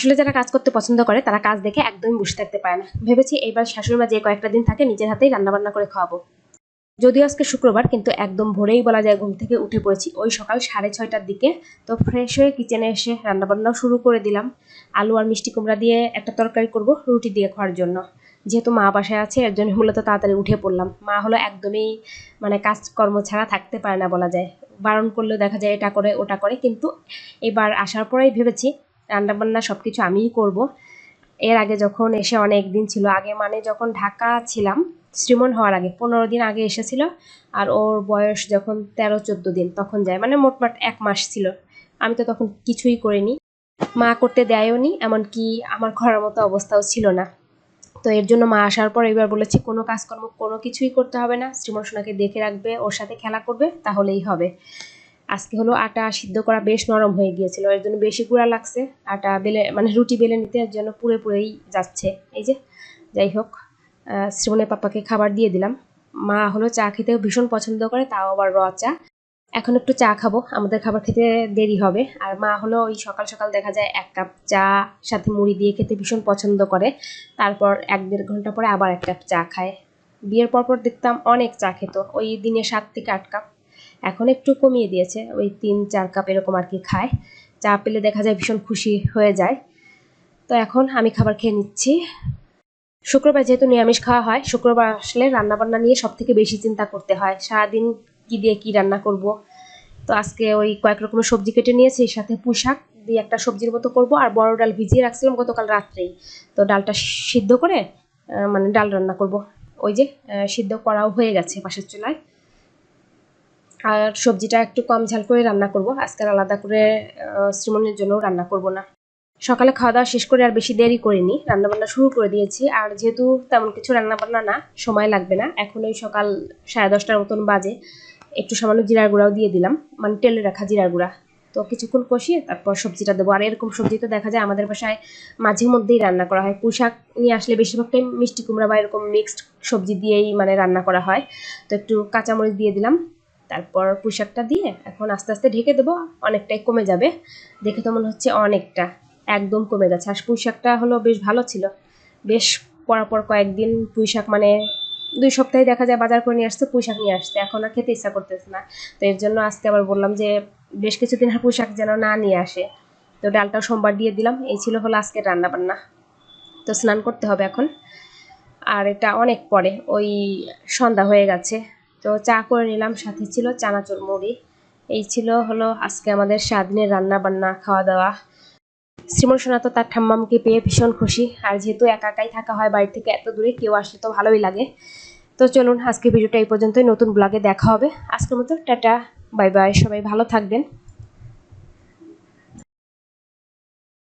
আসলে যারা কাজ করতে পছন্দ করে, তারা কাজ দেখে একদমই বসে থাকতে পারে না। ভেবেছি এইবার শাশুড়ি মা যে কয়েকটা দিন থাকে, নিজের হাতেই রান্নাবান্না করে খাওয়াবো। যদিও আজকে শুক্রবার, কিন্তু একদম ভোরেই বলা যায় ঘুম থেকে উঠে পড়েছি। ওই সকাল সাড়ে ছয়টার দিকে তো ফ্রেশ হয়ে কিচেনে এসে রান্নাবান্নাও শুরু করে দিলাম। আলু আর মিষ্টি কুমড়া দিয়ে একটা তরকারি করব রুটি দিয়ে খাওয়ার জন্য। যেহেতু মা বাসায় আছে, এর জন্য মূলত তাড়াতাড়ি উঠে পড়লাম। মা হলো একদমই মানে কাজকর্ম ছাড়া থাকতে পারে না বলা যায়। বারণ করলেও দেখা যায় এটা করে, ওটা করে, কিন্তু এবার আসার পরেই ভেবেছি রান্নাবান্না সব কিছু আমিই করব। এর আগে যখন এসে অনেক দিন ছিল, আগে মানে যখন ঢাকা ছিলাম, শ্রীমন হওয়ার আগে, পনেরো দিন আগে এসেছিল, আর ওর বয়স যখন তেরো, চোদ্দ দিন, তখন যায়। মানে মোটমাট এক মাস ছিল। আমি তো তখন কিছুই করিনি। মা করতে দেয়ও নি, এমনকি আমার ঘরের মতো অবস্থাও ছিল না। তো এর জন্য মা আসার পর এবার বলেছি, কোনো কাজকর্ম কোনো কিছুই করতে হবে না। শ্রীমন সোনাকে দেখে রাখবে, ওর সাথে খেলা করবে, তাহলেই হবে। আজকে হলো আটা সিদ্ধ করা বেশ নরম হয়ে গিয়েছিল, এর জন্য বেশি গুঁড়া লাগছে। আটা বেলে মানে রুটি বেলে নিতে এর জন্য পুরে পুরেই যাচ্ছে। এই যে, যাই হোক শ্রীমনের পাপাকে খাবার দিয়ে দিলাম। মা হলো চা খেতেও ভীষণ পছন্দ করে, তাও আবার র চা। এখন একটু চা খাব, আমাদের খাবার খেতে দেরি হবে। আর মা হলো ওই সকাল সকাল দেখা যায় এক কাপ চা, সাথে মুড়ি দিয়ে খেতে ভীষণ পছন্দ করে। তারপর এক দেড় ঘণ্টা পরে আবার এক কাপ চা খায়। বিয়ের পর পর দেখতাম অনেক চা খেত, ওই দিনে সাত থেকে আট কাপ। এখন একটু কমিয়ে দিয়েছে। ওই তিন, চার কাপ এরকম আর কি খায়। চা পেলে দেখা যায় ভীষণ খুশি হয়ে যায়। তো এখন আমি খাবার খেয়ে নিচ্ছি। শুক্রবার যেহেতু নিরামিষ খাওয়া হয়, শুক্রবার আসলে রান্নাবান্না নিয়ে সব থেকে বেশি চিন্তা করতে হয়। সারাদিন কি দিয়ে কি রান্না করব? তো আজকে ওই কয়েক রকমের সবজি কেটে নিয়েছি এর সাথে পুঁশাক দিয়ে একটা সবজির মতো করব আর বড় ডাল ভিজিয়ে রাখছিলাম গতকাল রাত্রেই। তো ডালটা সিদ্ধ করে মানে ডাল রান্না করব। ওই যে সিদ্ধ করাও হয়ে গেছে পাশের চুলায়। আর সবজিটা একটু কম ঝাল করে রান্না করব। আজকে আলাদা করে আহ, শ্রীমনের জন্য রান্না করব না। সকালে খাওয়া দাওয়া শেষ করে আর বেশি দেরি করিনি। রান্নাবান্না শুরু করে দিয়েছি। আর যেহেতু তেমন কিছু রান্নাবান্না না সময় লাগবে না। এখন ওই সকাল সাড়ে দশটার মতন বাজে। একটু সামান্য জিরার গুঁড়াও দিয়ে দিলাম। মানে তেলে রাখা জিরার গুঁড়া। তো কিছুক্ষণ কষিয়ে তারপর সবজিটা দেবো। আর এরকম সবজি তো দেখা যায় আমাদের বাসায় মাঝে মধ্যেই রান্না করা হয়। পুঁশাক নিয়ে আসলে বেশিরভাগটাই মিষ্টি কুমড়া বা এরকম মিক্সড সবজি দিয়েই মানে রান্না করা হয়। তো একটু কাঁচামরিচ দিয়ে দিলাম। তারপর পুঁশাকটা দিয়ে এখন আস্তে আস্তে ঢেকে দেবো, অনেকটাই কমে যাবে। দেখে তো মনে হচ্ছে অনেকটা, একদম কমে গেছে। আর পুঁইশাকটা হলো বেশ ভালো ছিল। বেশ পরাপর কয়েকদিন পুঁইশাক মানে দুই সপ্তাহে দেখা যায় বাজার করে নিয়ে আসতে পুঁইশাক নিয়ে আসতে এখন আর খেতে ইচ্ছা করতেছে না। তো এর জন্য আজকে আবার বললাম যে বেশ কিছুদিন আর পুঁইশাক যেন না নিয়ে আসে। তো ডালটাও সোমবার দিয়ে দিলাম। এই ছিল হলো আজকের রান্না বান্না তো স্নান করতে হবে এখন। আর এটা অনেক পরে, ওই সন্ধ্যা হয়ে গেছে। তো চা করে নিলাম, সাথে ছিল চানাচুর মুড়ি। এই ছিল হলো আজকে আমাদের সারাদিনের রান্না বান্না খাওয়া দাওয়া শ্রীমন সোনা তো তার ঠাম্মামকে পেয়ে ভীষণ খুশি। আর যেহেতু একা একাই থাকা হয় বাড়ি থেকে এত দূরে, কেউ আসলে তো ভালোই লাগে। তো চলুন আজকে ভিডিওটা এই পর্যন্তই, নতুন ব্লগে দেখা হবে। আজকের মতো টাটা বাই বাই সবাই ভালো থাকবেন।